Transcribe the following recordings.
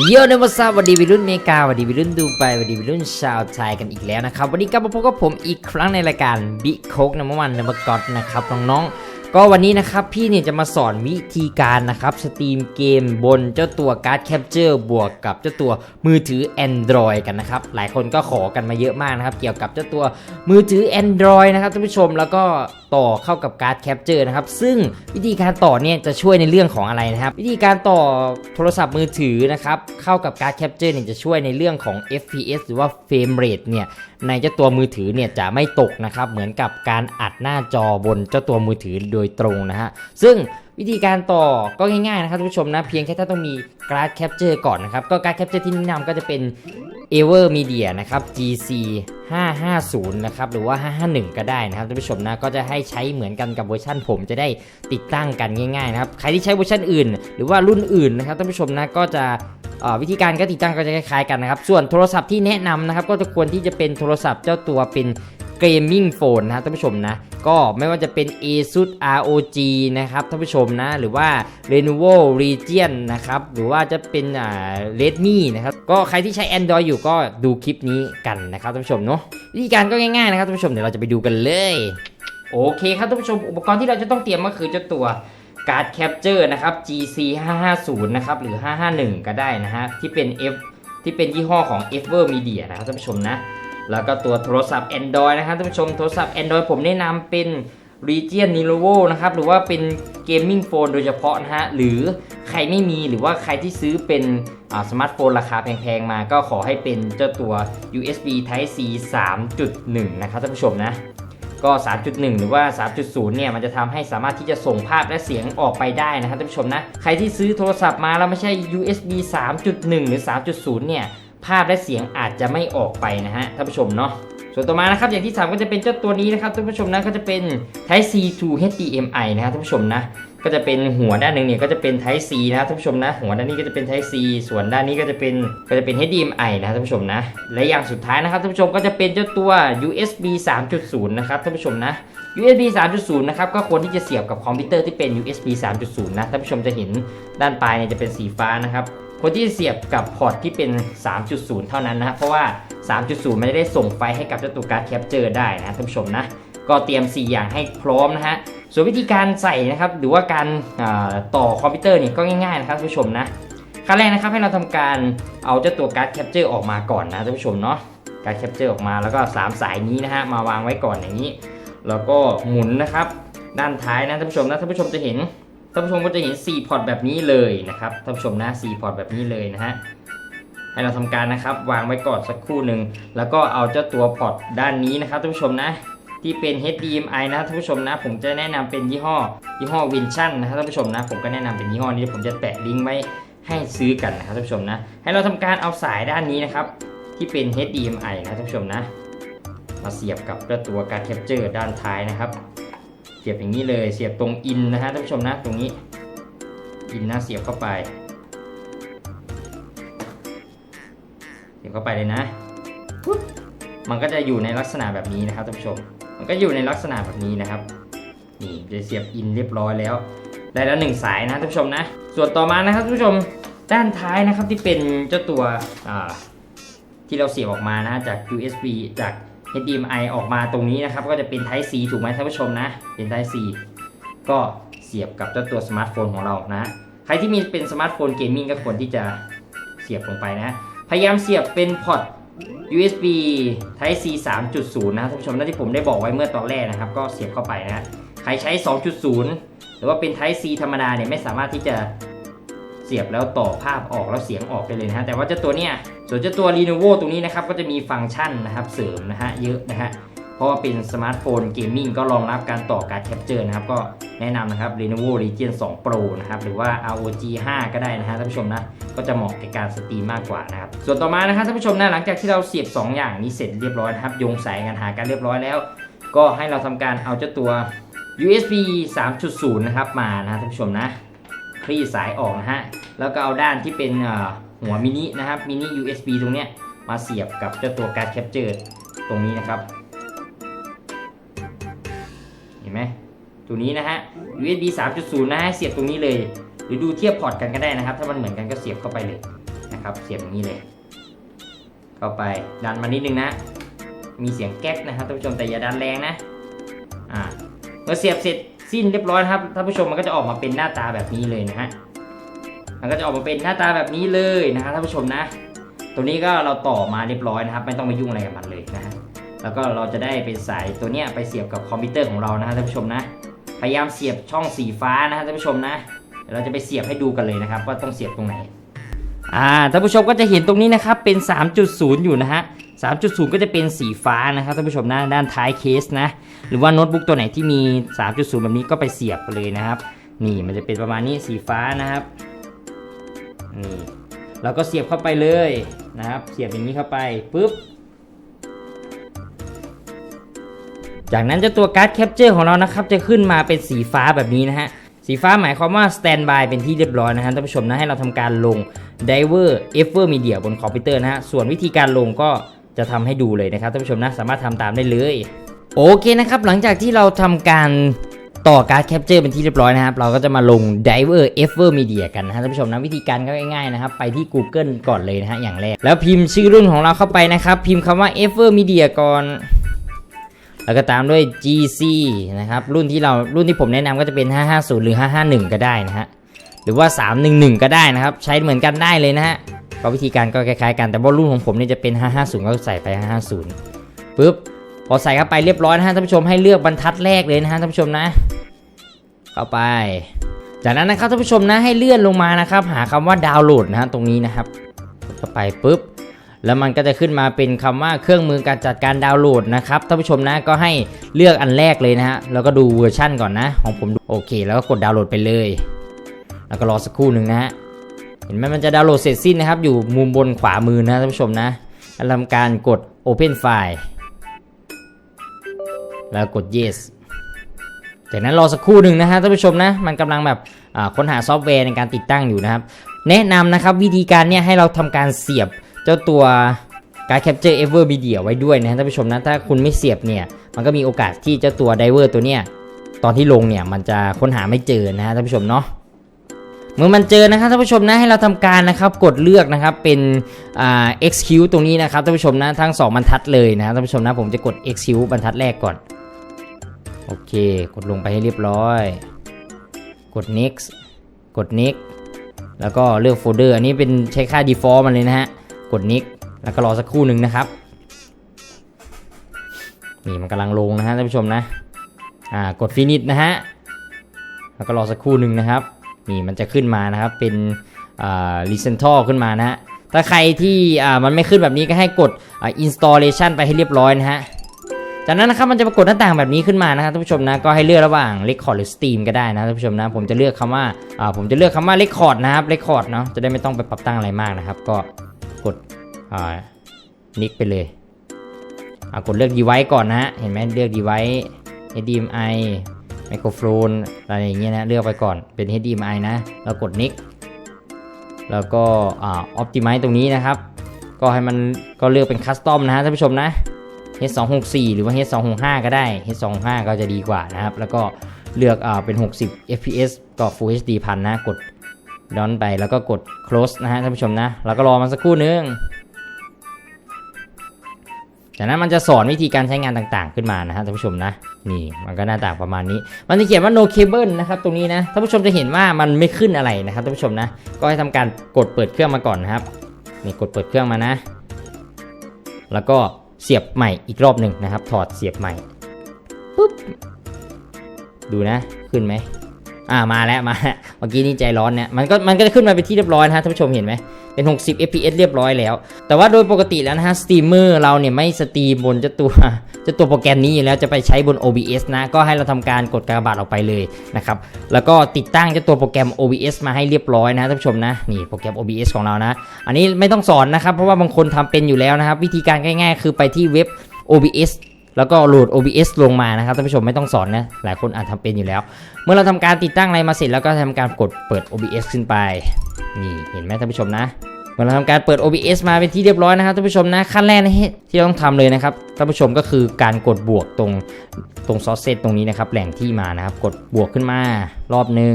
เยอะนะมาทราบวันดีวิรุ่นเมกาวันดีวิรุ่นดูไบวันดีวิรุ่นชาวไทยกันอีกแล้วนะครับ วันนี้กลับมาพบกับผมอีกครั้งในรายการบิ๊กโคกน้ำมันน้ำมันกอดนะครับน้องๆ ก็วันนี้นะครับพี่เนี่ยจะมาสอนวิธีการนะครับสตรีมเกมบนเจ้าตัวการ์ดแคปเจอร์บวกกับเจ้าตัวมือถือ Android กันนะครับ หลายคนก็ขอกันมาเยอะมากนะครับ เกี่ยวกับเจ้าตัวมือถือ Android นะครับท่านผู้ชมแล้วก็ต่อเข้ากับการ์ดแคปเจอร์นะครับ ซึ่งวิธีการต่อเนี่ยจะช่วยในเรื่องของอะไรนะครับ วิธีการต่อโทรศัพท์มือถือนะครับเข้ากับการ์ดแคปเจอร์เนี่ยจะช่วยในเรื่องของ FPS หรือว่า Frame Rate เนี่ยในเจ้าตัวมือถือเนี่ยจะไม่ตกนะครับเหมือนกับการอัดหน้าจอบนเจ้าตัวมือถือโดยยตรงนะฮะ ซึ่งวิธีการต่อก็ง่ายๆนะครับท่านผู้ชมนะเพียงแค่ถ้าต้องมีการ์ดแคปเจอร์ก่อนนะครับ ก็การ์ดแคปเจอร์ที่แนะนำก็จะเป็น Ever Media นะครับ GC 550 นะครับ หรือว่า 551 ก็ได้นะครับท่านผู้ชมนะ ก็จะให้ใช้เหมือนกันกับเวอร์ชันผมจะได้ติดตั้งกันง่ายๆนะครับ ใครที่ใช้เวอร์ชันอื่น หรือว่ารุ่นอื่นนะครับท่านผู้ชมนะ ก็จะวิธีการก็ติดตั้งก็จะคล้ายๆกันนะครับ ส่วนโทรศัพท์ที่แนะนำนะครับ ก็จะควรที่จะเป็นโทรศัพท์เจ้าตัวเป็น เกมมิ่งโฟนนะครับท่านผู้ชมนะ ก็ไม่ว่าจะเป็น ASUS ROG นะครับท่านผู้ชมนะ หรือว่า Lenovo Legion นะครับ หรือว่าจะเป็นอ่า Redmi นะครับ ก็ใครที่ใช้ Android อยู่ก็ดูคลิปนี้กันนะครับท่านผู้ชมเนาะวิธีการก็ง่ายๆนะครับท่านผู้ชมเดี๋ยวเราจะไปดูกันเลยโอเคครับท่านผู้ชมอุปกรณ์ที่เราจะต้องเตรียมก็คือเจ้าตัวการ์ดแคปเจอร์นะครับ GC 550นะครับหรือ 551 ก็ได้นะฮะที่เป็น F ที่เป็นยี่ห้อของ Ever Media นะครับท่านผู้ชมนะ แล้วก็ตัวโทรศัพท์ Android นะครับท่านผู้ชมโทรศัพท์ Android ผมแนะนำเป็น Region Lenovo นะครับหรือว่าเป็น Gaming Phone โดยเฉพาะนะฮะหรือใครไม่มีหรือว่าใครที่ซื้อเป็นสมาร์ทโฟนราคาแพงๆมาก็ขอให้เป็นเจ้าตัว USB Type C 3.1 นะครับท่านผู้ชมนะก็ 3.1 หรือว่า 3.0 เนี่ย มันจะทำให้สามารถที่จะส่งภาพและเสียงออกไปได้นะครับท่านผู้ชมนะ ใครที่ซื้อโทรศัพท์มาแล้วไม่ใช่ USB 3.1 หรือ 3.0 เนี่ย ภาพและเสียงอาจจะไม่ออกไปนะฮะท่านผู้ชมเนาะส่วนต่อมานะครับอย่างที่ 3 ก็จะเป็นเจ้าตัวนี้นะครับท่านผู้ชมนะก็จะเป็น Type C to HDMI นะครับท่านผู้ชมนะก็จะเป็นหัวด้านหนึ่งเนี่ยก็จะเป็น Type C นะครับท่านผู้ชมนะ หัวด้านนี้ก็จะเป็น Type C ส่วนด้านนี้ก็จะเป็นก็จะเป็น HDMI นะครับท่านผู้ชมนะ และอย่างสุดท้ายนะครับท่านผู้ชมก็จะเป็นเจ้าตัว USB 3.0 นะครับท่านผู้ชมนะ USB 3.0 นะครับก็ควรที่จะเสียบกับคอมพิวเตอร์ที่เป็น USB 3.0 นะท่านผู้ชมจะเห็นด้านปลายเนี่ยจะเป็นสีฟ้านะครับ ควรที่จะเสียบกับพอร์ตที่เป็น 3.0 เท่านั้นนะครับเพราะว่า 3.0 มันจะได้ส่งไฟให้กับเจ้าตัวการ์ดแคปเจอร์ได้นะท่านผู้ชมนะก็เตรียม 4 อย่างให้พร้อมนะฮะส่วนวิธีการใส่นะครับหรือว่าการต่อคอมพิวเตอร์นี่ก็ง่ายๆนะครับท่านผู้ชมนะขั้นแรกนะครับให้เราทำการเอาเจ้าตัวการ์ดแคปเจอร์ออกมาก่อนนะท่านผู้ชมเนาะการแคปเจอร์ออกมาแล้วก็ 3 สายนี้นะฮะมาวางไว้ก่อนอย่างนี้ แล้วก็หมุนนะครับ ด้านท้ายนะท่านผู้ชมนะท่านผู้ชมจะเห็น ท่านผู้ชมก็จะเห็น 4 พอร์ตแบบนี้เลยนะครับท่านผู้ชมนะ 4 พอร์ตแบบนี้เลยนะฮะให้เราทำการนะครับ วางไว้ก่อนสักครู่หนึ่งแล้วก็เอาเจ้าตัวพอร์ตด้านนี้นะครับท่านผู้ชมนะที่เป็น HDMI นะครับท่านผู้ชมนะ ผมจะแนะนำเป็นยี่ห้อยี่ห้อวินชั่นนะครับท่านผู้ชมนะ ผมก็แนะนำเป็นยี่ห้อนี้ผมจะแปะลิงก์ไว้ให้ซื้อกันนะครับท่านผู้ชมนะ ให้เราทำการเอาสายด้านนี้นะครับ ที่เป็น HDMI นะท่านผู้ชมนะ มาเสียบกับเจ้าตัวการ์ดแคปเจอร์ด้านท้ายนะครับ เสียบอย่างนี้เลย เสียบตรงอินนะฮะท่านผู้ชมนะตรงนี้ อินนะเสียบเข้าไป เสียบเข้าไปเลยนะ มันก็จะอยู่ในลักษณะแบบนี้นะครับท่านผู้ชม มันก็อยู่ในลักษณะแบบนี้นะครับ นี่จะเสียบอินเรียบร้อยแล้ว ได้แล้วหนึ่งสายนะท่านผู้ชมนะ ส่วนต่อมานะครับท่านผู้ชมด้านท้ายนะครับที่เป็นเจ้าตัวที่เราเสียบออกมานะจาก USB จาก HDMI ออกมาตรงนี้นะครับ ก็จะเป็น Type C ถูกไหมท่านผู้ชมนะ เป็น Type C ก็เสียบกับเจ้าตัวสมาร์ทโฟนของเรานะ ใครที่มีเป็นสมาร์ทโฟนเกมมิ่งก็ควรที่จะเสียบลงไปนะ พยายามเสียบเป็นพอร์ต USB Type C 3.0 นะท่านผู้ชมนั่นที่ผมได้บอกไว้เมื่อตอนแรกนะครับ ก็เสียบเข้าไปนะ ใครใช้ 2.0 หรือว่าเป็น Type C ธรรมดาเนี่ยไม่สามารถที่จะ สียบแล้วต่อภาพออกแล้วเสียงออกได้เลยนะฮะแต่ว่าเจ้าตัวเนี้ยส่วนเจ้าตัว Lenovo ตรงนี้นะครับก็จะมีฟังก์ชันนะครับเสริมนะฮะเยอะนะฮะเพราะว่าเป็นสมาร์ทโฟนเกมมิ่งก็รองรับการต่อการแคปเจอร์นะครับก็แนะนำนะครับ Lenovo Legion 2 Pro นะครับหรือว่า ROG 5 ก็ได้นะฮะท่านผู้ชมนะก็จะเหมาะกับการสตรีมมากกว่านะครับส่วนต่อมานะครับท่านผู้ชมนะหลังจากที่เราเสียบ 2 อย่างนี้เสร็จเรียบร้อยนะครับโยงสายกันหากันเรียบร้อยแล้ว ก็ให้เราทำการเอาเจ้าตัว USB 3.0 นะครับมานะท่านผู้ชมนะ คลี่สายออกนะฮะ แล้วก็เอาด้านที่เป็นหัวมินินะครับ มินิ USB ตรงเนี้ยมาเสียบกับเจ้าตัวการ์ดแคปเจอร์ตรงนี้นะครับ เห็นไหมตัวนี้นะฮะ USB 3.0 นะฮะ เสียบตรงนี้เลย หรือดูเทียบพอร์ตกันก็ได้นะครับ ถ้ามันเหมือนกันก็เสียบเข้าไปเลยนะครับ เสียบอย่างนี้เลย เข้าไป ดันมานิดนึงนะ มีเสียงแก๊กนะครับท่านผู้ชมแต่อย่าดันแรงนะ อ่า เมื่อเสียบเสร็จ สิ้นเรียบร้อยนะครับท่านผู้ชมมันก็จะออกมาเป็นหน้าตาแบบนี้เลยนะฮะมันก็จะออกมาเป็นหน้าตาแบบนี้เลยนะครับท่านผู้ชมนะ ตัวนี้ก็เราต่อมาเรียบร้อยนะครับ ไม่ต้องไปยุ่งอะไรกับมันเลยนะฮะแล้วก็เราจะได้เป็นสายตัวเนี้ยไปเสียบกับคอมพิวเตอร์ของเรานะฮะท่านผู้ชมนะ พยายามเสียบช่องสีฟ้านะฮะท่านผู้ชมนะเดี๋ยวเราจะไปเสียบให้ดูกันเลยนะครับ ว่าต้องเสียบตรงไหนอ่าท่านผู้ชมก็จะเห็นตรงนี้นะครับเป็น 3.0 อยู่นะฮะ 3.0 ก็จะเป็นสีฟ้านะครับท่านผู้ชมนะด้านท้ายเคสนะ หรือว่าโน้ตบุ๊กตัวไหนที่มี 3.0 แบบนี้ก็ไปเสียบเลยนะครับ นี่มันจะเป็นประมาณนี้สีฟ้านะครับนี่เราก็เสียบเข้าไปเลยนะครับ เสียบอย่างนี้เข้าไปปุ๊บจากนั้นเจ้าตัวการ์ดแคปเจอร์ของเรานะครับ จะขึ้นมาเป็นสีฟ้าแบบนี้นะฮะสีฟ้าหมายความว่าสแตนบายเป็นที่เรียบร้อยนะฮะท่านผู้ชมนะให้เราทำการลง Diver e v e r Media บนคอมพิวเตอร์นะฮะส่วนวิธีการลงก็ จะทำให้ดูเลยนะครับท่านผู้ชมนะสามารถทำตามได้เลย โอเคนะครับ หลังจากที่เราทำการต่อการ์ดแคปเจอร์เป็นที่เรียบร้อยนะครับ เราก็จะมาลง Diver e v e r Media กันนะท่านผู้ชมนะวิธีการก็ง่ายๆนะครับ ไปที่ Google ก่อนเลยนะฮะอย่างแรก แล้วพิมพ์ชื่อรุ่นของเราเข้าไปนะครับ พิมพ์คำว่า e v e r Media ก่อน แล้วก็ตามด้วย GC นะครับรุ่นที่เรารุ่นที่ผมแนะนำก็จะเป็น 550 หรือ 551 ก็ได้นะฮะหรือว่า 311 ก็ได้นะครับ ใช้เหมือนกันได้เลยนะฮะ ก็วิธีการก็คล้ายๆกันแต่ว่ารุ่นของผมเนี่ยจะเป็น 550 ก็ใส่ไป 550ปุ๊บพอใส่เข้าไปเรียบร้อยนะฮะท่านผู้ชมให้เลือกบรรทัดแรกเลยนะฮะท่านผู้ชมนะ เข้าไป จากนั้นนะครับท่านผู้ชมนะให้เลื่อนลงมานะครับ หาคำว่าดาวน์โหลดนะฮะตรงนี้นะครับเข้าไปปุ๊บแล้วมันก็จะขึ้นมาเป็นคำว่าเครื่องมือการจัดการดาวน์โหลดนะครับท่านผู้ชมนะก็ให้เลือกอันแรกเลยนะฮะแล้วก็ดูเวอร์ชั่นก่อนนะ ของผมโอเค แล้วก็กดดาวน์โหลดไปเลย แล้วก็รอสักครู่หนึ่งนะฮะ เห็นไหมมันจะดาวน์โหลดเสร็จสิ้นนะครับ อยู่มุมบนขวามือนะท่านผู้ชมนะทำการกด Open File แล้วกด Yes จากนั้นรอสักครู่หนึ่งนะฮะท่านผู้ชมนะ มันกำลังแบบค้นหาซอฟต์แวร์ในการติดตั้งอยู่นะครับ แนะนำนะครับวิธีการเนี่ยให้เราทำการเสียบเจ้าตัวการ Capture Ever Media ไว้ด้วยนะท่านผู้ชมนะ ถ้าคุณไม่เสียบเนี่ยมันก็มีโอกาสที่เจ้าตัว Diver ตัวเนี้ยตอนที่ลงเนี่ยมันจะค้นหาไม่เจอนะฮะท่านผู้ชมเนาะ เมื่อมันเจอนะครับท่านผู้ชมนะให้เราทำการนะครับกดเลือกนะครับเป็นอ่า execute ตรงนี้นะครับท่านผู้ชมนะทั้ง 2 บรรทัดเลยนะครับท่านผู้ชมนะผมจะกด execute บรรทัดแรกก่อนโอเค กดลงไปให้เรียบร้อย กด next กด next แล้วก็เลือกโฟลเดอร์อันนี้เป็นใช้ค่า default มันเลยนะฮะกด next แล้วก็รอสักครู่หนึ่งนะครับนี่มันกำลังลงนะฮะท่านผู้ชมนะอ่ากด finish นะฮะแล้วก็รอสักครู่หนึ่งนะครับ นี่มันจะขึ้นมานะครับเป็นอ่า recental ขึ้นมานะฮะถ้าใครที่มันไม่ขึ้นแบบนี้ก็ให้กดอ่า installation ไปให้เรียบร้อยนะฮะจากนั้นนะครับมันจะปรากฏหน้าต่างแบบนี้ขึ้นมานะครับท่านผู้ชมนะก็ให้เลือกระหว่าง record หรือ Steam ก็ได้นะท่านผู้ชมนะผมจะเลือกคำว่าอ่าผมจะเลือกคำว่า record นะครับ record เนาะจะได้ไม่ต้องไปปรับตั้งอะไรมากนะครับ ก็กดอ่า nick ไปเลยอ่ากดเลือก device ก่อนนะฮะเห็นไหมเลือก device HDMI microphone อะไรอย่างเงี้ยนะ เลือกไปก่อนเป็น HDMI นะ แล้วกด nick แล้วก็อ optimize ตรงนี้นะครับ ก็ให้มันก็เลือกเป็น custom นะฮะท่านผู้ชมนะ H264 หรือว่า H265 ก็ได้ H265 ก็จะดีกว่านะครับ แล้วก็เลือกอ่าเป็น 60 fps ก็ Full HD พันนะ กดดอนไปแล้วก็กด close นะฮะท่านผู้ชมนะ แล้วก็รอมันสักครู่นึงจากนั้นมันจะสอนวิธีการใช้งานต่างๆขึ้นมานะฮะท่านผู้ชมนะ นี่มันก็หน้าต่างประมาณนี้ มันจะเขียนว่า no cable นะครับตรงนี้นะท่านผู้ชมจะเห็นว่ามันไม่ขึ้นอะไรนะครับท่านผู้ชมนะ ก็ให้ทำการกดเปิดเครื่องมาก่อนนะครับนี่กดเปิดเครื่องมานะ แล้วก็เสียบใหม่อีกรอบหนึ่งนะครับ ถอดเสียบใหม่ปุ๊บดูนะขึ้นไหมอ่ามาแล้วมาแล้วเมื่อกี้นี่ใจร้อนเนี่ยมันก็มันก็จะขึ้นมาเป็นที่เรียบร้อยนะท่านผู้ชมเห็นไหม เป็น 60 fps เรียบร้อยแล้ว แต่ว่าโดยปกติแล้วนะฮะสตรีมเมอร์เราเนี่ยไม่สตรีมบนจ้าตัวจ้าตัวโปรแกรมนี้อยู่แล้วจะไปใช้บน OBS นะ ก็ให้เราทำการกดกากบาทออกไปเลยนะครับ แล้วก็ติดตั้งจ้าตัวโปรแกรม OBS มาให้เรียบร้อยนะท่านผู้ชมนะ นี่โปรแกรม OBS ของเรานะ อันนี้ไม่ต้องสอนนะครับ เพราะว่าบางคนทำเป็นอยู่แล้วนะครับ วิธีการง่ายๆ คือไปที่เว็บ OBS แล้วก็โหลด OBS ลงมานะครับท่านผู้ชมไม่ต้องสอนนะ หลายคนอาจทำเป็นอยู่แล้ว เมื่อเราทำการติดตั้งอะไรมาเสร็จแล้วก็ทำการกดเปิด OBS ขึ้นไป นี่เห็นไหมท่านผู้ชมนะเมื่อเราทำการเปิด OBS มาเป็นที่เรียบร้อยนะครับท่านผู้ชมนะขั้นแรกที่เราต้องทำเลยนะครับท่านผู้ชมก็คือการกดบวกตรงตรงซอสเซตตรงนี้นะครับแหล่งที่มานะครับกดบวกขึ้นมารอบหนึ่ง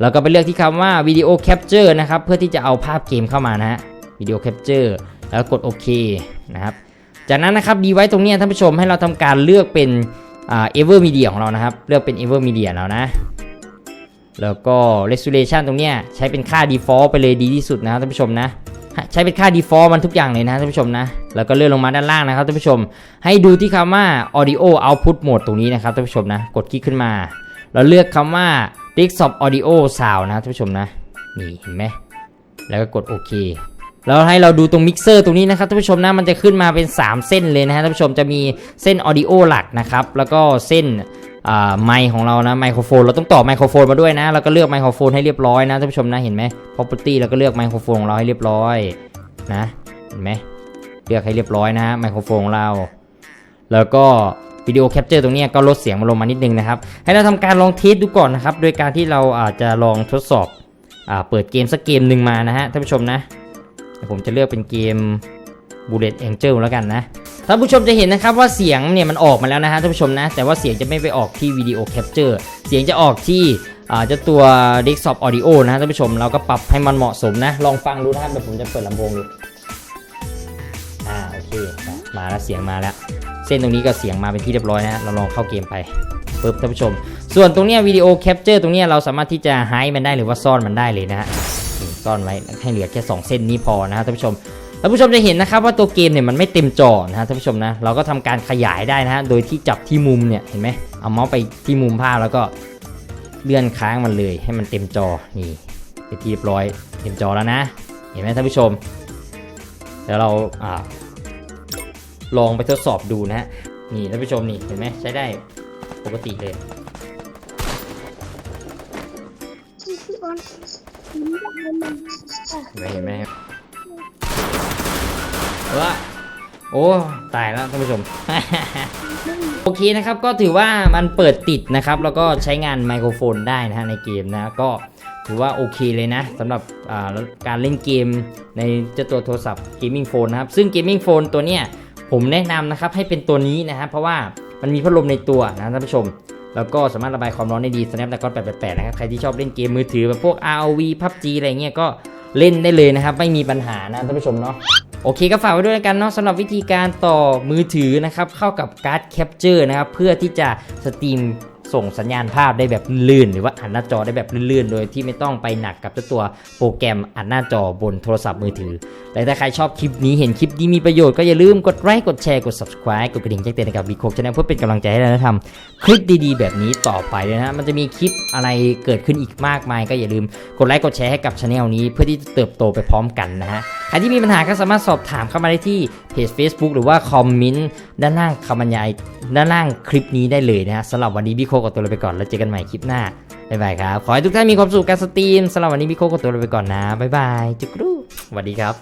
แล้วก็ไปเลือกที่คำว่าวิดีโอแคปเจอร์นะครับเพื่อที่จะเอาภาพเกมเข้ามานะฮะวิดีโอแคปเจอร์แล้วกดโอเคนะครับจากนั้นนะครับดีไว้ตรงนี้ท่านผู้ชมให้เราทำการเลือกเป็นอ่า Ever Media ของเรานะครับ เลือกเป็น Ever Media แล้วนะ แล้วก็ Resolution ตรงเนี้ยใช้เป็นค่า default ไปเลยดีที่สุดนะครับท่านผู้ชมนะใช้เป็นค่า default มันทุกอย่างเลยนะท่านผู้ชมนะ แล้วก็เลื่อนลงมาด้านล่างนะครับท่านผู้ชม ให้ดูที่คำว่า audio output mode ตรงนี้นะครับท่านผู้ชมนะ กดคลิกขึ้นมา เราเลือกคำว่า desktop audio sound นะท่านผู้ชมนะ นี่เห็นไหม แล้วก็กดโอเค แล้วให้เราดูตรงมิกเซอร์ตรงนี้นะครับท่านผู้ชมนะ มันจะขึ้นมาเป็น 3 เส้นเลยนะฮะท่านผู้ชม จะมีเส้นออดิโอหลักนะครับ แล้วก็เส้น ไมค์ของเรานะไมโครโฟนเราต้องต่อไมโครโฟนมาด้วยนะแล้วก็เลือกไมโครโฟนให้เรียบร้อยนะท่านผู้ชมนะเห็นไหม property แล้วก็เลือกไมโครโฟนของเราให้เรียบร้อยนะเห็นไหมเลือกให้เรียบร้อยนะไมโครโฟนของเรา แล้วก็วิดีโอแคปเจอร์ตรงนี้ก็ลดเสียงมาลงมานิดนึงนะครับ ให้เราทำการลองเทสดูก่อนนะครับ โดยการที่เราอาจจะลองทดสอบอาเปิดเกมสักเกมหนึ่งมานะฮะท่านผู้ชมนะผมจะเลือกเป็นเกม Bullet Angel แล้วกันนะท่านผู้ชมจะเห็นนะครับว่าเสียงเนี่ยมันออกมาแล้วนะฮะท่านผู้ชมนะ แต่ว่าเสียงจะไม่ไปออกที่วิดีโอแคปเจอร์เสียงจะออกที่เจ้าตัว Desktop Audio นะฮะท่านผู้ชมเราก็ปรับให้มันเหมาะสมนะ ลองฟังดูนะครับเดี๋ยวผมจะเปิดลำโพงดูอ่าโอเคมาแล้วเสียงมาแล้ว เส้นตรงนี้ก็เสียงมาเป็นที่เรียบร้อยนะฮะเราลองเข้าเกมไปปึ๊บท่านผู้ชม ส่วนตรงเนี้ยวิดีโอแคปเจอร์ตรงเนี้ยเราสามารถที่จะไฮมันได้หรือว่าซ่อนมันได้เลยนะฮะซ่อนไว้ให้เหลือแค่สองเส้นนี้พอนะฮะท่านผู้ชม ท่านผู้ชมจะเห็นนะครับว่าตัวเกมเนี่ยมันไม่เต็มจอนะฮะท่านผู้ชมนะเราก็ทำการขยายได้นะฮะโดยที่จับที่มุมเนี่ยเห็นไหมเอาเมาส์ไปที่มุมภาพแล้วก็เลื่อนค้างมันเลยให้มันเต็มจอนี่เป็นที่เรียบร้อยเต็มจอแล้วนะ เห็นไหมท่านผู้ชมเดี๋ยวเราอ่าลองไปทดสอบดูนะฮะนี่ท่านผู้ชมนี่เห็นไหมใช้ได้ปกติเลยพี่บอลเห็นไหมครับ ว่าโอ้ตายแล้วท่านผู้ชม โอเคนะครับก็ถือว่ามันเปิดติดนะครับ แล้วก็ใช้งานไมโครโฟนได้นะฮะในเกมนะก็ถือว่าโอเคเลยนะสำหรับอ่าการเล่นเกมในเจ้าตัวโทรศัพท์เกมมิ่งโฟนนะครับ ซึ่งเกมมิ่งโฟนตัวเนี้ยผมแนะนำนะครับให้เป็นตัวนี้นะครับเพราะว่ามันมีพัดลมในตัวนะท่านผู้ชม แล้วก็สามารถระบายความร้อนได้ดี Snapdragon 888 นะครับ ใครที่ชอบเล่นเกมมือถือแบบพวก ROV PUBG อะไรเงี้ยก็เล่นได้เลยนะครับ ไม่มีปัญหานะท่านผู้ชมเนาะ โอเคก็ฝากไว้ด้วยกันเนาะสำหรับวิธีการต่อมือถือนะครับเข้ากับการ์ดแคปเจอร์นะครับเพื่อที่จะสตรีม ส่งสัญญาณภาพได้แบบลื่น หรือว่าอัดหน้าจอได้แบบลื่นๆ โดยที่ไม่ต้องไปหนักกับตัวโปรแกรมอัดหน้าจอบนโทรศัพท์มือถือและถ้าใครชอบคลิปนี้เห็นคลิปนี้มีประโยชน์ก็อย่าลืมกดไลค์กดแชร์กด subscribe กดกระดิ่งแจ้งเตือนให้กับบีโคกชาแนลเพื่อเป็นกำลังใจให้เราทำคลิปดีๆ แบบนี้ต่อไปเลยนะฮะมันจะมีคลิปอะไรเกิดขึ้นอีกมากมาย ก็อย่าลืมกดไลค์กดแชร์ให้กับช anel นี้เพื่อที่จะเติบโตไปพร้อมกันนะฮะใครที่มีปัญหาก็สามารถสอบถามเข้ามาได้ที่เพจ Facebook หรือว่าคอมเมนต์ด้านล่างคำบรรยายด้านล่างคลิปนี้ได้เลยนะฮะสำหรับวันนี้บีโคขอตัวลาไปก่อน แล้วเจอกันใหม่คลิปหน้า บ๊ายบายครับ ขอให้ทุกท่านมีความสุขกับสตรีมสำหรับวันนี้มีโคกขอตัวลาไปก่อนนะ บ๊ายบาย จุกรูสวัสดีครับ